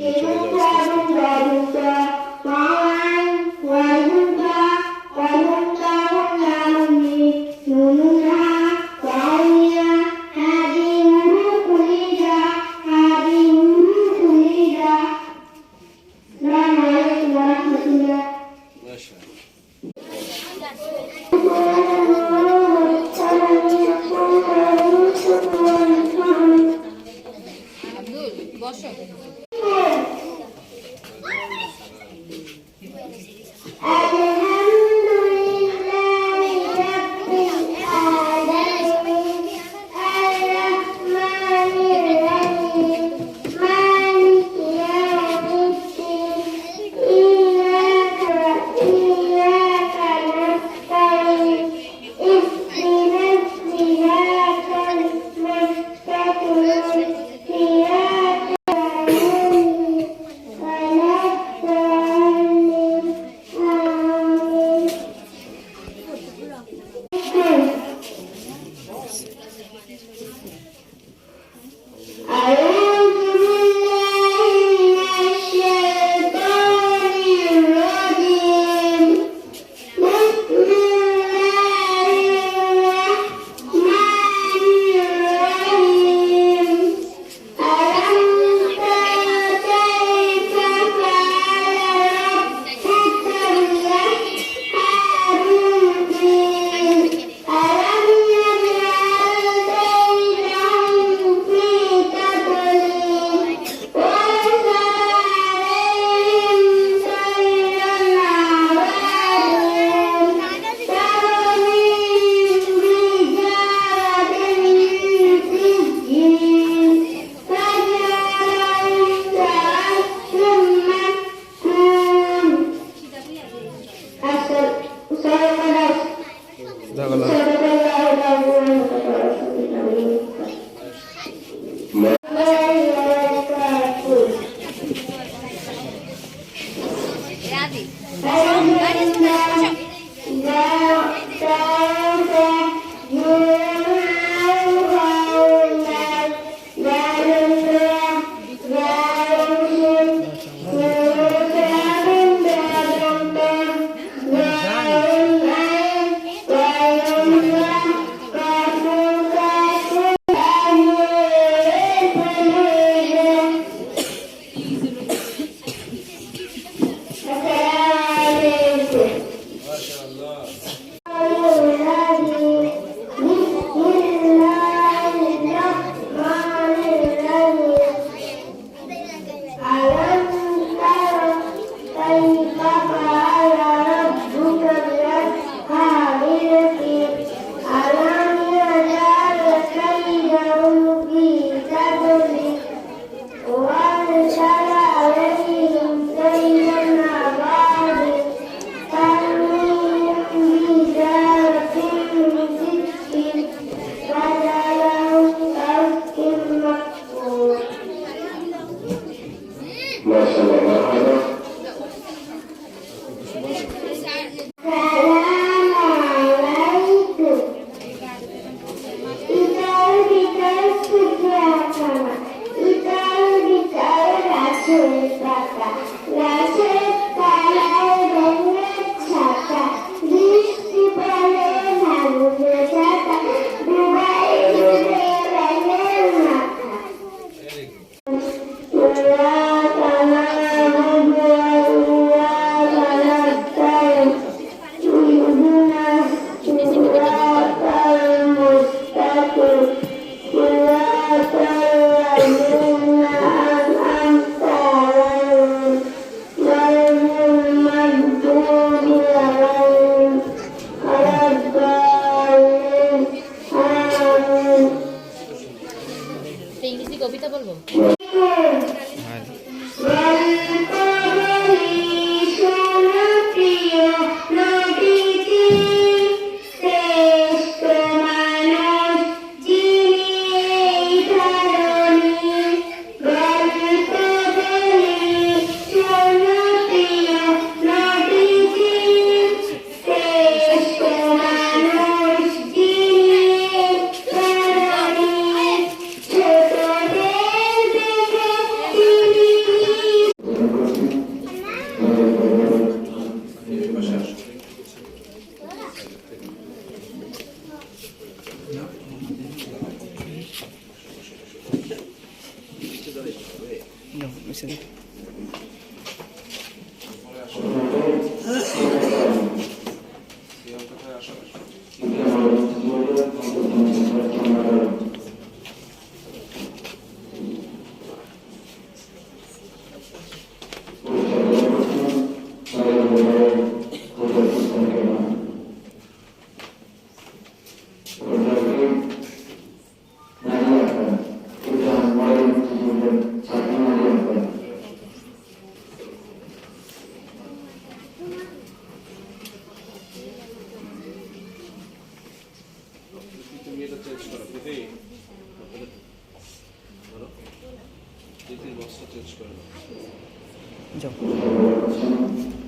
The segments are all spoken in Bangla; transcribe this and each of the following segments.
He chose us to じゃあ。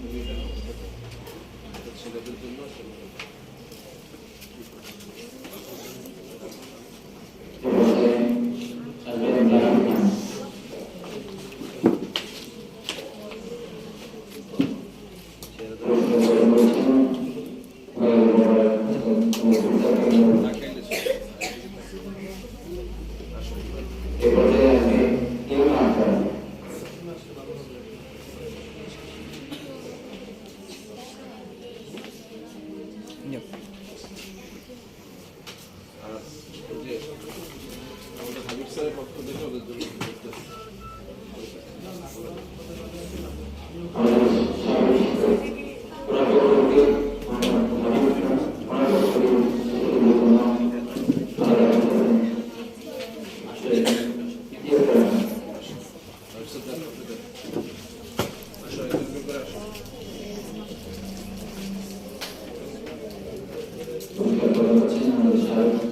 소리가 떨어지는 것이. 잘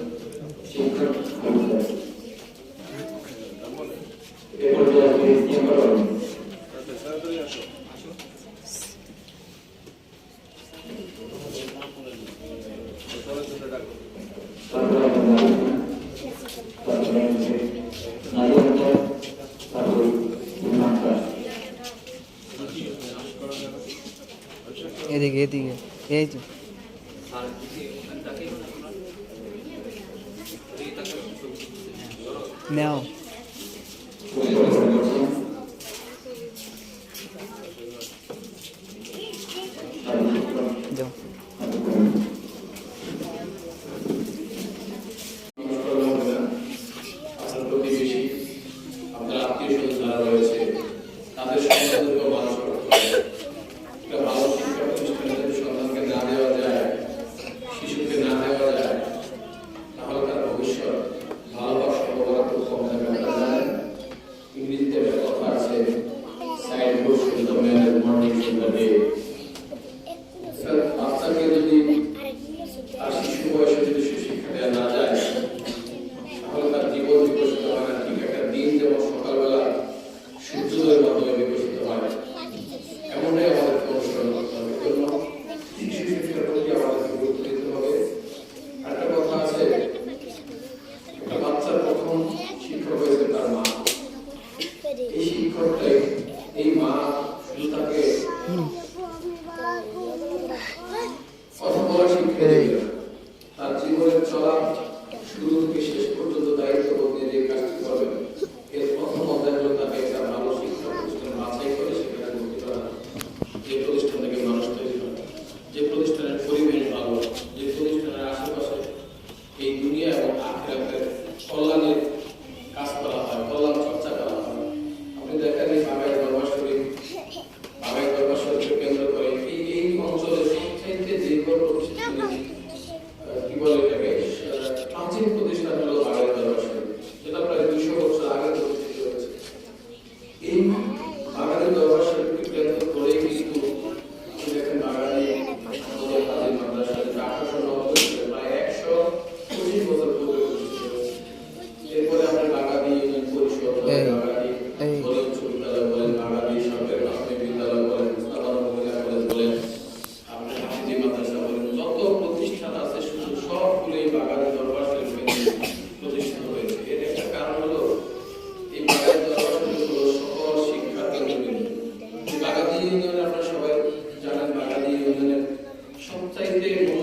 Идем. tudo que Amen. same thing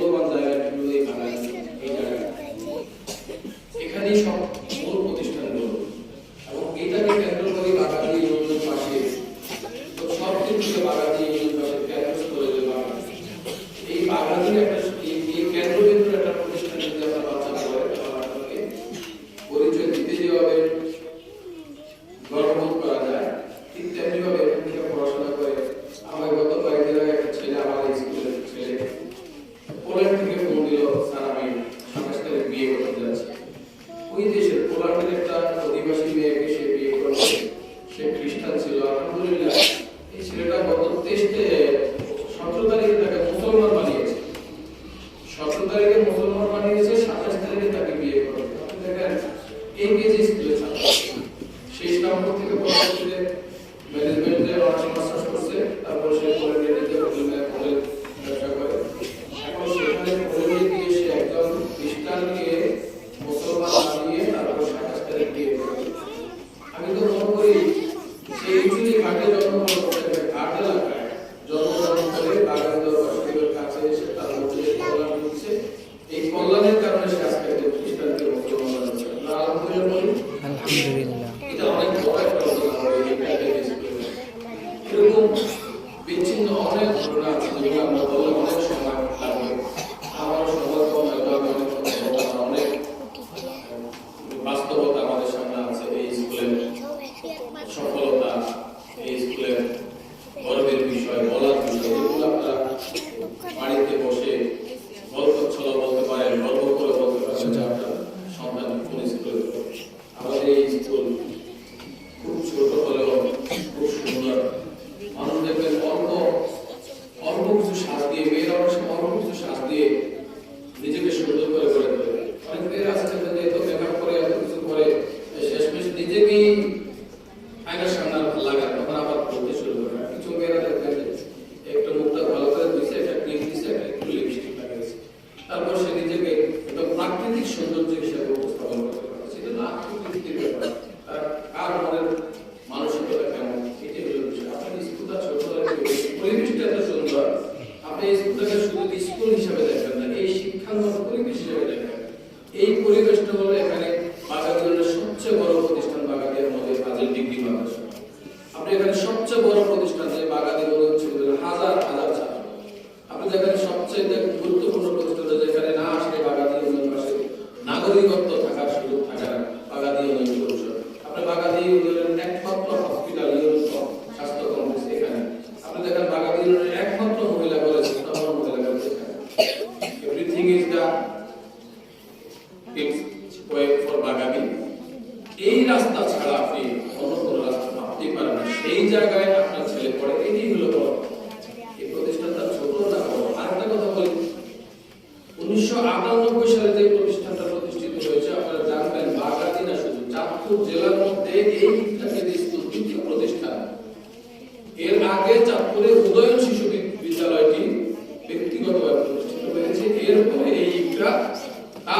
এই একটা অধিবাসী মেয়েকে সে বিয়ে করছে। সে খ্রিস্টান ছিল। আলহামদুলিল্লাহ।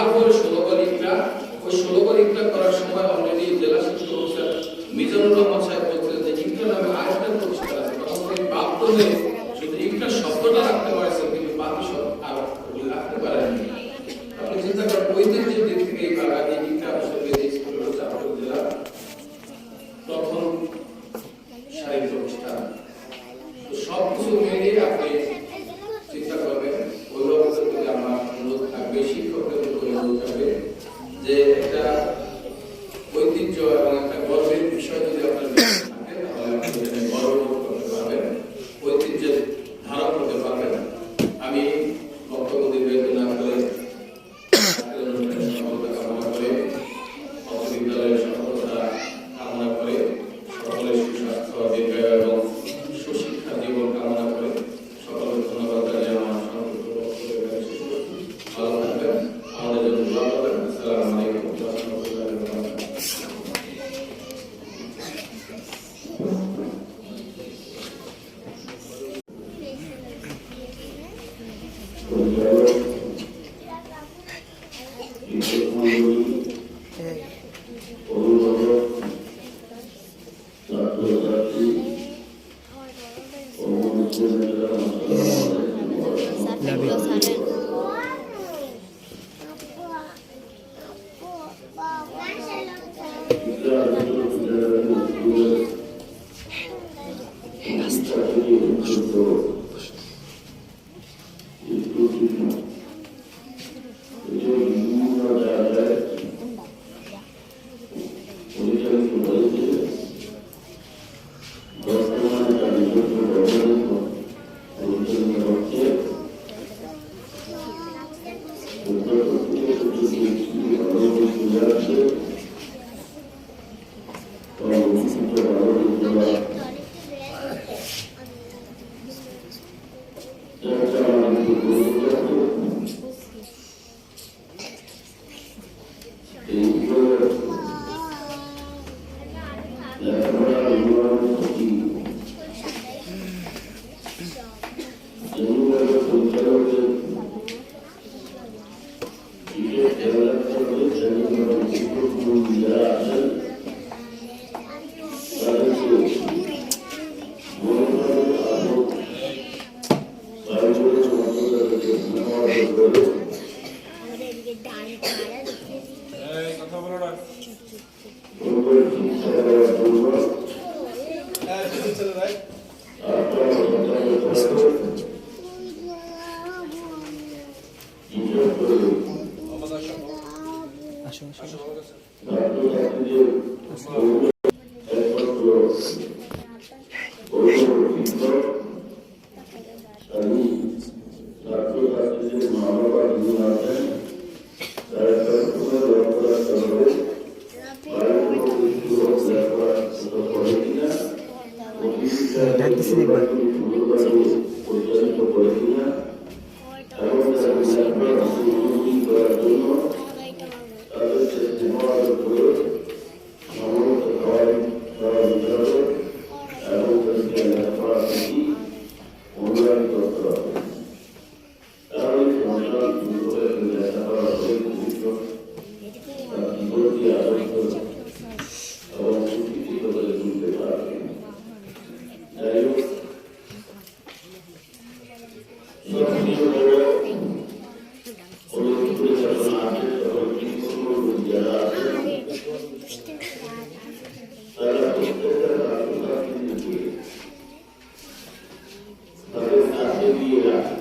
হল ষোলো পরীক্ষা ওই ষোলো কলিকটা করার সময় অলরেডি জেলা শিক্ষক অফিসার মিজানুর রহমান সাহেব বলছিলেন যে ইন্টার নামে আরেকটা আছে হয়ে Дякую. бачимо. Hallelujah.